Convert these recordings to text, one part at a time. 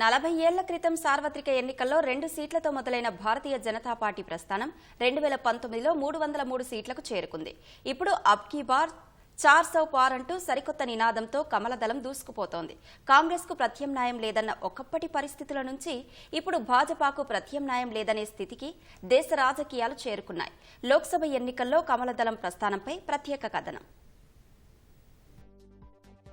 నలభై ఏళ్ళ క్రితం సార్వత్రిక ఎన్నికల్లో రెండు సీట్లతో మొదలైన భారతీయ జనతా పార్టీ ప్రస్థానం రెండు వేల పంతొమ్మిదిలో మూడు వందల మూడు సీట్లకు చేరుకుంది. ఇప్పుడు అబ్ కీ బార్ చార్ సౌ పార్ అంటూ సరికొత్త నినాదంతో కమలదళం దూసుకుపోతోంది. కాంగ్రెస్కు ప్రత్యామ్నాయం లేదన్న ఒకప్పటి పరిస్థితుల నుంచి ఇప్పుడు భాజపాకు ప్రత్యామ్నాయం లేదనే స్థితికి దేశ రాజకీయాలు చేరుకున్నాయి. లోక్సభ ఎన్నికల్లో కమలదళం ప్రస్థానంపై ప్రత్యేక కథనం.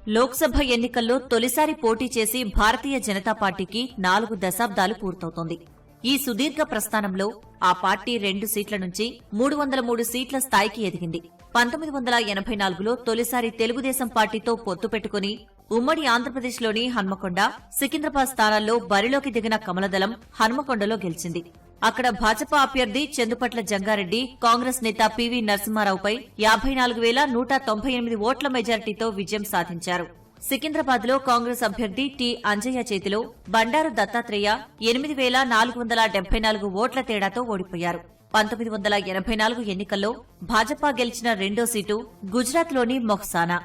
లోక్సభ ఎన్నికల్లో తొలిసారి పోటీ చేసి భారతీయ జనతా పార్టీకి నాలుగు దశాబ్దాలు పూర్తవుతోంది. ఈ సుదీర్ఘ ప్రస్థానంలో ఆ పార్టీ రెండు సీట్ల నుంచి మూడు వందల మూడు సీట్ల స్థాయికి ఎదిగింది. పంతొమ్మిది వందల ఎనభై నాలుగులో తొలిసారి తెలుగుదేశం పార్టీతో పొత్తు పెట్టుకుని ఉమ్మడి ఆంధ్రప్రదేశ్లోని హన్మకొండ సికింద్రాబాద్ స్థానాల్లో బరిలోకి దిగిన కమలదళం హన్మకొండలో గెలిచింది. అక్కడ భాజపా అభ్యర్థి చందుపట్ల జంగారెడ్డి కాంగ్రెస్ నేత పివి నరసింహారావుపై యాభై నాలుగు వేల నూట తొంభై ఎనిమిది ఓట్ల మెజారిటీతో విజయం సాధించారు. సికింద్రాబాద్లో కాంగ్రెస్ అభ్యర్థి టి అంజయ్య చేతిలో బండారు దత్తాత్రేయ ఎనిమిది వేల నాలుగు వందల డెబ్బై నాలుగు ఓట్ల తేడాతో ఓడిపోయారు. పంతొమ్మిది వందల ఎనభై నాలుగు ఎన్నికల్లో భాజపా గెలిచిన రెండో సీటు గుజరాత్లోని మొహ్సానా.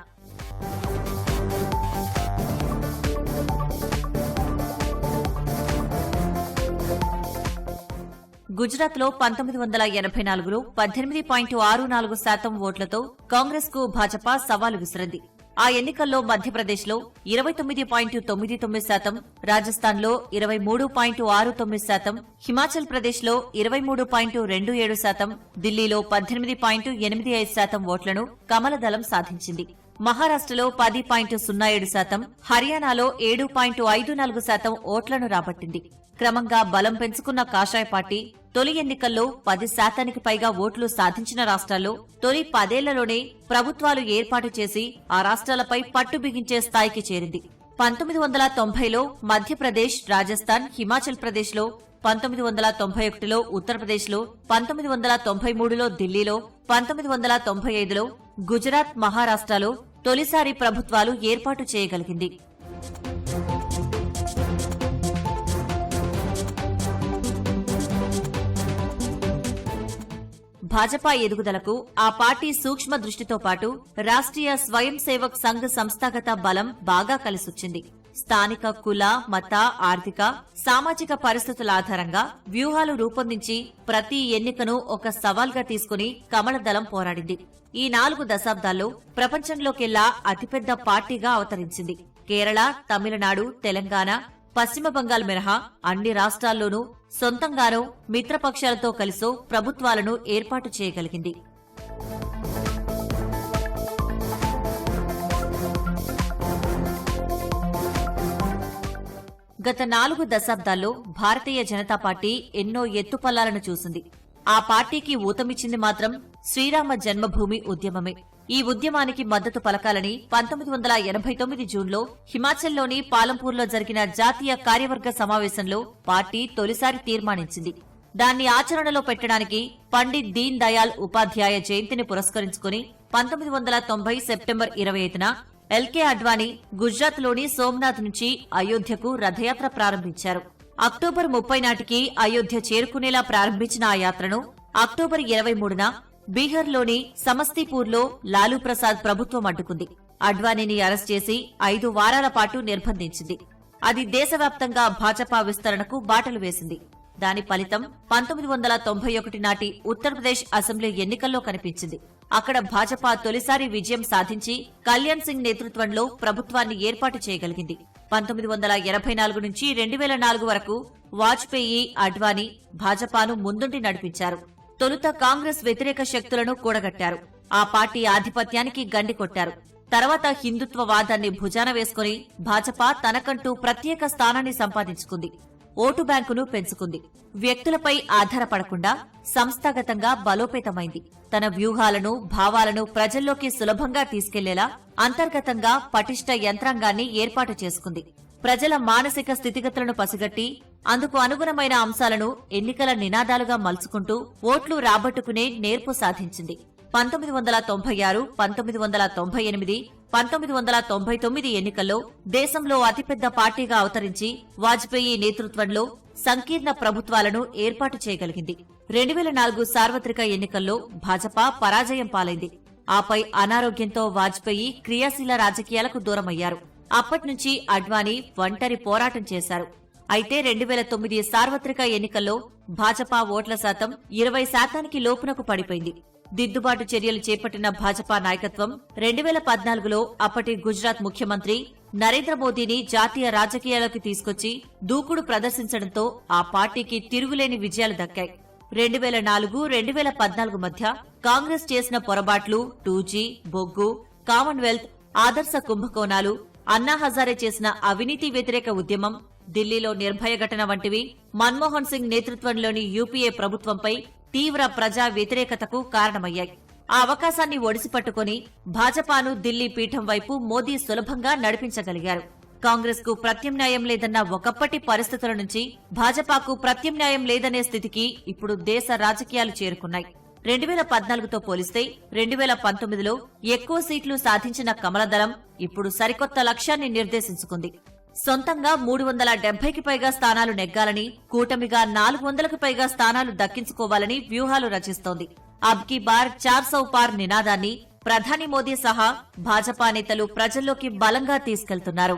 గుజరాత్లో పంతొమ్మిది వందల ఎనభై నాలుగులో పద్దెనిమిది పాయింట్ ఆరు నాలుగు శాతం ఓట్లతో కాంగ్రెస్కు భాజపా సవాలు విసిరింది. ఆ ఎన్నికల్లో మధ్యప్రదేశ్లో ఇరవై తొమ్మిది పాయింట్ తొమ్మిది తొమ్మిది శాతం రాజస్థాన్లో ఇరవై మూడు పాయింట్ ఆరు తొమ్మిది శాతం హిమాచల్ ప్రదేశ్లో ఇరవై మూడు పాయింట్ రెండు ఏడు శాతం ఢిల్లీలో పద్దెనిమిది పాయింట్ ఎనిమిది ఐదు శాతం ఓట్లను కమలదళం సాధించింది. మహారాష్టలో పది పాయింట్ సున్నా ఏడు శాతం హర్యానాలో ఏడు పాయింట్ ఐదు నాలుగు శాతం ఓట్లను రాబట్టింది. క్రమంగా బలం పెంచుకున్న కాషాయ పార్టీ తొలి ఎన్నికల్లో పది శాతానికి పైగా ఓట్లు సాధించిన రాష్ట్రాల్లో తొలి పదేళ్ళలోనే ప్రభుత్వాలు ఏర్పాటు చేసి ఆ రాష్ట్రాలపై పట్టు బిగించే స్థాయికి చేరింది. పంతొమ్మిది వందల తొంభైలో మధ్యప్రదేశ్ రాజస్థాన్ హిమాచల్ ప్రదేశ్లో పంతొమ్మిది వందల తొంభై ఒకటిలో ఉత్తరప్రదేశ్లో పంతొమ్మిది వందల తొంభై మూడులో ఢిల్లీలో పంతొమ్మిది వందల తొంభై ఐదులో గుజరాత్ మహారాష్ట్రలో తొలిసారి ప్రభుత్వాలు ఏర్పాటు చేయగలిగింది. భాజపా ఎదుగుదలకు ఆ పార్టీ సూక్ష్మ దృష్టితో పాటు రాష్ట్రీయ స్వయం సేవక్ సంఘ్ సంస్థాగత బలం బాగా కలిసొచ్చింది. స్థానిక కుల మత ఆర్థిక సామాజిక పరిస్థితుల ఆధారంగా వ్యూహాలు రూపొందించి ప్రతి ఎన్నికను ఒక సవాల్గా తీసుకుని కమల దళం పోరాడింది. ఈ నాలుగు దశాబ్దాల్లో ప్రపంచంలోకెల్లా అతిపెద్ద పార్టీగా అవతరించింది. కేరళ తమిళనాడు తెలంగాణ పశ్చిమ బంగాల్ మినహా అన్ని రాష్ట్రాల్లోనూ సొంతంగానో మిత్రపక్షాలతో కలిసో ప్రభుత్వాలను ఏర్పాటు చేయగలిగింది. గత నాలుగు దశాబ్దాల్లో భారతీయ జనతా పార్టీ ఎన్నో ఎత్తుపల్లాలను చూసింది. ఆ పార్టీకి ఊతమిచ్చింది మాత్రం శ్రీరామ జన్మభూమి ఉద్యమమే. ఈ ఉద్యమానికి మద్దతు పలకాలని పంతొమ్మిది వందల ఎనభై తొమ్మిది జూన్లో హిమాచల్లోని పాలంపూర్లో జరిగిన జాతీయ కార్యవర్గ సమావేశంలో పార్టీ తొలిసారి తీర్మానించింది. దాన్ని ఆచరణలో పెట్టడానికి పండిత్ దీన్ దయాల్ ఉపాధ్యాయ జయంతిని పురస్కరించుకుని పంతొమ్మిది వందల తొంభై సెప్టెంబర్ ఇరవై ఐదున ఎల్కే అడ్వాణి గుజరాత్లోని సోమనాథ్ నుంచి అయోధ్యకు రథయాత్ర ప్రారంభించారు. అక్టోబర్ ముప్పై నాటికి అయోధ్య చేరుకునేలా ప్రారంభించిన ఆ యాత్రను అక్టోబర్ ఇరవై మూడున బీహార్లోని సమస్తీపూర్లో లాలూ ప్రసాద్ ప్రభుత్వం అడ్డుకుంది. అడ్వాణీని అరెస్ట్ చేసి ఐదు వారాల పాటు నిర్బంధించింది. అది దేశవ్యాప్తంగా భాజపా విస్తరణకు బాటలు వేసింది. దాని ఫలితం పంతొమ్మిది వందల తొంభై ఒకటి నాటి ఉత్తరప్రదేశ్ అసెంబ్లీ ఎన్నికల్లో కనిపించింది. అక్కడ భాజపా తొలిసారి విజయం సాధించి కళ్యాణ్ సింగ్ నేతృత్వంలో ప్రభుత్వాన్ని ఏర్పాటు చేయగలిగింది. పంతొమ్మిది వందల ఎనభై నాలుగు నుంచి రెండు వేల నాలుగు వరకు వాజ్పేయి అడ్వానీ భాజపాను ముందుండి నడిపించారు. తొలుత కాంగ్రెస్ వ్యతిరేక శక్తులను కూడగట్టారు. ఆ పార్టీ ఆధిపత్యానికి గండి కొట్టారు. తర్వాత హిందుత్వవాదాన్ని భుజాన వేసుకుని భాజపా తనకంటూ ప్రత్యేక స్థానాన్ని సంపాదించుకుంది. ఓటు బ్యాంకును పెంచుకుంది. వ్యక్తులపై ఆధారపడకుండా సంస్థాగతంగా బలోపేతమైంది. తన వ్యూహాలను భావాలను ప్రజల్లోకి సులభంగా తీసుకెళ్ళేలా అంతర్గతంగా పటిష్ట యంత్రాంగాన్ని ఏర్పాటు చేసుకుంది. ప్రజల మానసిక స్థితిగతులను పసిగట్టి అందుకు అనుగుణమైన అంశాలను ఎన్నికల నినాదాలుగా మలుచుకుంటూ ఓట్లు రాబట్టుకునే నేర్పు సాధించింది. పంతొమ్మిది వందల తొంభై ఆరు పంతొమ్మిది వందల తొంభై ఎనిమిది పంతొమ్మిది వందల తొంభై తొమ్మిది ఎన్నికల్లో దేశంలో అతిపెద్ద పార్టీగా అవతరించి వాజ్పేయి నేతృత్వంలో సంకీర్ణ ప్రభుత్వాలను ఏర్పాటు చేయగలిగింది. రెండు వేల నాలుగు సార్వత్రిక ఎన్నికల్లో భాజపా పరాజయం పాలైంది. ఆపై అనారోగ్యంతో వాజ్పేయి క్రియాశీల రాజకీయాలకు దూరమయ్యారు. అప్పట్నుంచి అడ్వాణీ ఒంటరి పోరాటం చేశారు. అయితే రెండు వేల తొమ్మిది సార్వత్రిక ఎన్నికల్లో భాజపా ఓట్ల శాతం ఇరవై శాతానికి లోపునకు పడిపోయింది. దిద్దుబాటు చర్యలు చేపట్టిన భాజపా నాయకత్వం రెండు వేల పద్నాలుగులో అప్పటి గుజరాత్ ముఖ్యమంత్రి నరేంద్ర మోదీని జాతీయ రాజకీయాలకు తీసుకొచ్చి దూకుడు ప్రదర్శించడంతో ఆ పార్టీకి తిరుగులేని విజయాలు దక్కాయి. రెండు వేల నాలుగు రెండు వేల పద్నాలుగు మధ్య కాంగ్రెస్ చేసిన పొరపాట్లు టూజీ బొగ్గు కామన్వెల్త్ ఆదర్శ కుంభకోణాలు అన్నా హజారే చేసిన అవినీతి వ్యతిరేక ఉద్యమం ఢిల్లీలో నిర్భయ ఘటన వంటివి మన్మోహన్ సింగ్ నేతృత్వంలోని యూపీఏ ప్రభుత్వంపై తీవ్ర ప్రజా వ్యతిరేకతకు కారణమయ్యాయి. ఆ అవకాశాన్ని ఒడిసిపట్టుకుని భాజపాను ఢిల్లీ పీఠం వైపు మోదీ సులభంగా నడిపించగలిగారు. కాంగ్రెస్కు ప్రత్యామ్నాయం లేదన్న ఒకప్పటి పరిస్థితుల నుంచి భాజపాకు ప్రత్యామ్నాయం లేదనే స్థితికి ఇప్పుడు దేశ రాజకీయాలు చేరుకున్నాయి. రెండు వేల పద్నాలుగుతో పోలిస్తే రెండు వేల పంతొమ్మిదిలో ఎక్కువ సీట్లు సాధించిన కమలదళం ఇప్పుడు సరికొత్త లక్ష్యాన్ని నిర్దేశించుకుంది. సొంతంగా మూడు వందల డెబ్బైకి పైగా స్థానాలు నెగ్గాలని కూటమిగా నాలుగు వందలకు పైగా స్థానాలు దక్కించుకోవాలని వ్యూహాలు రచిస్తోంది. అబ్కి బార్ చార్ సౌ పార్ నినాదాన్ని ప్రధాని మోదీ సహా భాజపా నేతలు ప్రజల్లోకి బలంగా తీసుకెళ్తున్నారు.